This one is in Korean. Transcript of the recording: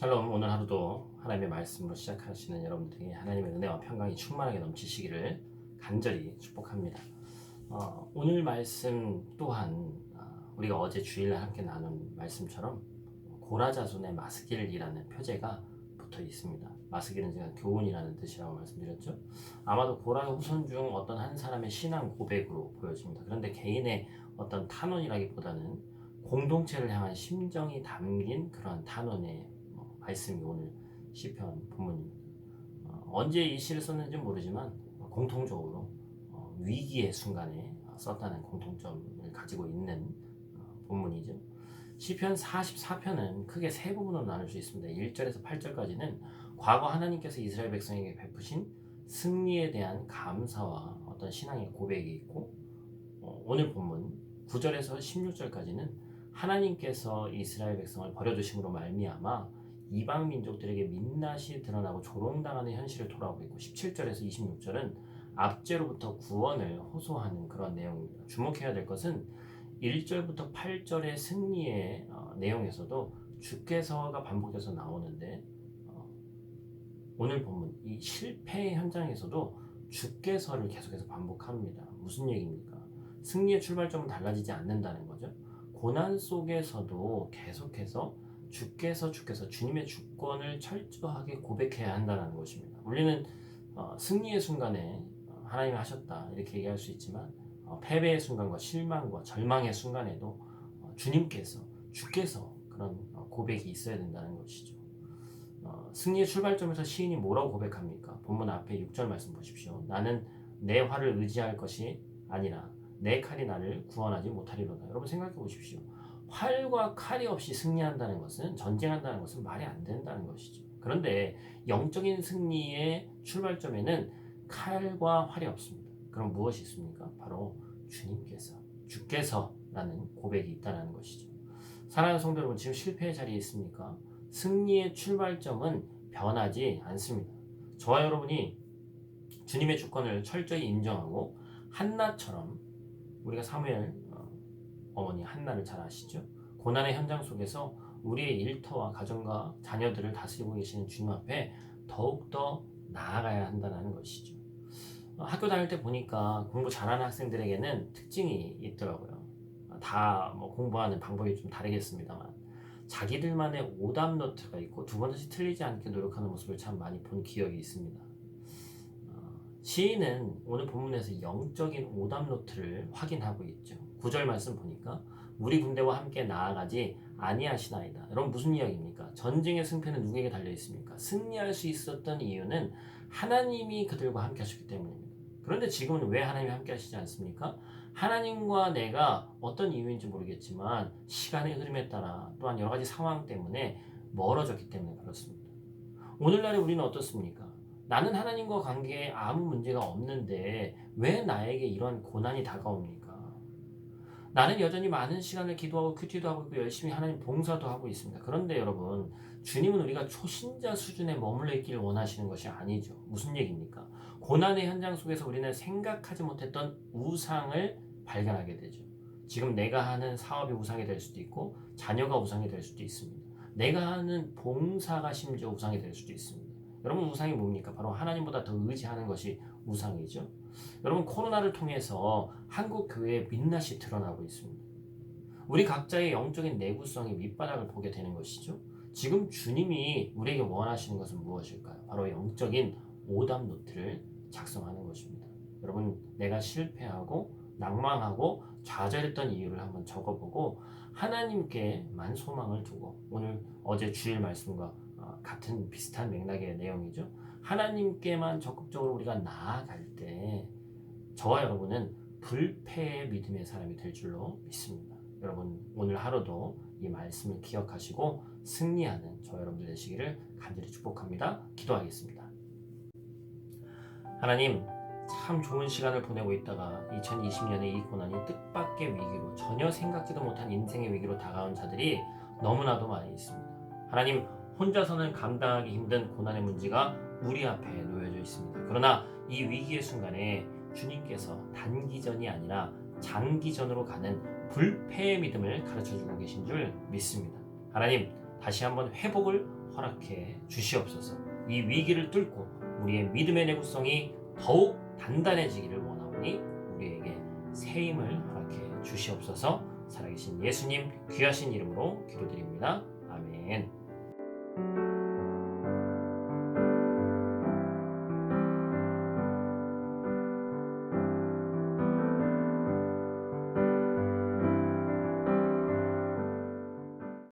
샬롬 오늘 하루도 하나님의 말씀으로 시작하시는 여러분들에게 하나님의 은혜와 평강이 충만하게 넘치시기를 간절히 축복합니다. 어, 오늘 말씀 또한 어, 우리가 어제 주일날 함께 나눈 말씀처럼 고라자손의 마스길이라는 표제가 붙어 있습니다. 마스길은 제가 교훈이라는 뜻이라고 말씀드렸죠. 아마도 고라 후손 중 어떤 한 사람의 신앙 고백으로 보여집니다. 그런데 개인의 어떤 탄원이라기보다는 공동체를 향한 심정이 담긴 그런 탄원의 어, 말씀이 오늘 시편 본문입니다. 어, 언제 이 시를 썼는지 모르지만 어, 공통적으로 어, 위기의 순간에 썼다는 공통점을 가지고 있는 어, 본문이죠. 시편 44편은 크게 세 부분으로 나눌 수 있습니다. 1절에서 8절까지는 과거 하나님께서 이스라엘 백성에게 베푸신 승리에 대한 감사와 어떤 신앙의 고백이 있고 어, 오늘 본문 9절에서 16절까지는 하나님께서 이스라엘 백성을 버려두심으로 말미암아 이방 민족들에게 민낯이 드러나고 조롱당하는 현실을 토로하고 있고 17절에서 26절은 압제로부터 구원을 호소하는 그런 내용입니다. 주목해야 될 것은 1절부터 8절의 승리의 어, 내용에서도 주께서가 반복돼서 나오는데 어, 오늘 본문 이 실패의 현장에서도 주께서를 계속해서 반복합니다. 무슨 얘기입니까? 승리의 출발점은 달라지지 않는다는 거죠. 고난 속에서도 계속해서 주께서 주께서 주님의 주권을 철저하게 고백해야 한다는 것입니다. 우리는 어, 승리의 순간에 어, 하나님이 하셨다 이렇게 얘기할 수 있지만 어, 패배의 순간과 실망과 절망의 순간에도 어, 주님께서 주께서 그런 어, 고백이 있어야 된다는 것이죠. 어, 승리의 출발점에서 시인이 뭐라고 고백합니까? 본문 앞에 6절 말씀 보십시오. 나는 내 활을 의지할 것이 아니라 내 칼이 나를 구원하지 못하리로다. 여러분 생각해 보십시오. 활과 칼이 없이 승리한다는 것은 전쟁한다는 것은 말이 안 된다는 것이죠. 그런데 영적인 승리의 출발점에는 칼과 활이 없습니다. 그럼 무엇이 있습니까? 바로 주님께서, 주께서라는 고백이 있다는 것이죠. 사랑하는 성도 여러분, 지금 실패의 자리에 있습니까? 승리의 출발점은 변하지 않습니다. 저와 여러분이 주님의 주권을 철저히 인정하고 한나처럼 우리가 사무엘 어, 어머니 한나를 잘 아시죠? 고난의 현장 속에서 우리의 일터와 가정과 자녀들을 다스리고 계시는 주님 앞에 더욱더 나아가야 한다는 것이죠. 어, 학교 다닐 때 보니까 공부 잘하는 학생들에게는 특징이 있더라고요. 다 뭐 공부하는 방법이 좀 다르겠습니다만 자기들만의 오답 노트가 있고 두 번씩 틀리지 않게 노력하는 모습을 참 많이 본 기억이 있습니다. 어, 시인은 오늘 본문에서 영적인 오답 노트를 확인하고 있죠. 구절 말씀 보니까 우리 군대와 함께 나아가지 아니하시나이다. 여러분 무슨 이야기입니까? 전쟁의 승패는 누구에게 달려 있습니까? 승리할 수 있었던 이유는 하나님이 그들과 함께 하셨기 때문입니다. 그런데 지금은 왜 하나님이 함께 하시지 않습니까? 하나님과 내가 어떤 이유인지 모르겠지만 시간의 흐름에 따라 또한 여러 가지 상황 때문에 멀어졌기 때문에 그렇습니다. 오늘날에 우리는 어떻습니까? 나는 하나님과 관계에 아무 문제가 없는데 왜 나에게 이런 고난이 다가옵니까? 나는 여전히 많은 시간을 기도하고 큐티도 하고 있고 열심히 하나님 봉사도 하고 있습니다. 그런데 여러분, 주님은 우리가 초신자 수준에 머물러 있기를 원하시는 것이 아니죠. 무슨 얘기입니까? 고난의 현장 속에서 우리는 생각하지 못했던 우상을 발견하게 되죠. 지금 내가 하는 사업이 우상이 될 수도 있고, 자녀가 우상이 될 수도 있습니다. 내가 하는 봉사가 심지어 우상이 될 수도 있습니다. 여러분, 우상이 뭡니까? 바로 하나님보다 더 의지하는 것이 우상이죠. 여러분, 코로나를 통해서 한국 교회의 민낯이 드러나고 있습니다. 우리 각자의 영적인 내구성이 밑바닥을 보게 되는 것이죠. 지금 주님이 우리에게 원하시는 것은 무엇일까요? 바로 영적인 오답 노트를 작성하는 것입니다. 여러분, 내가 실패하고 낭망하고 좌절했던 이유를 한번 적어보고 하나님께만 소망을 두고 오늘 어제 주일 말씀과 어, 같은 비슷한 맥락의 내용이죠. 하나님께만 적극적으로 우리가 나아갈 때 저와 여러분은 불패의 믿음의 사람이 될 줄로 믿습니다. 여러분 오늘 하루도 이 말씀을 기억하시고 승리하는 저 여러분들 되시기를 간절히 축복합니다. 기도하겠습니다. 하나님 참 좋은 시간을 보내고 있다가 2020년에 이 고난이 뜻밖의 위기로 전혀 생각지도 못한 인생의 위기로 다가온 자들이 너무나도 많이 있습니다. 하나님 혼자서는 감당하기 힘든 고난의 문제가 우리 앞에 놓여져 있습니다. 그러나 이 위기의 순간에 주님께서 단기전이 아니라 장기전으로 가는 불패의 믿음을 가르쳐 주고 계신 줄 믿습니다. 하나님, 다시 한번 회복을 허락해 주시옵소서. 이 위기를 뚫고 우리의 믿음의 내구성이 더욱 단단해지기를 원하오니 우리에게 새 힘을 허락해 주시옵소서. 살아계신 예수님 귀하신 이름으로 기도드립니다. 아멘.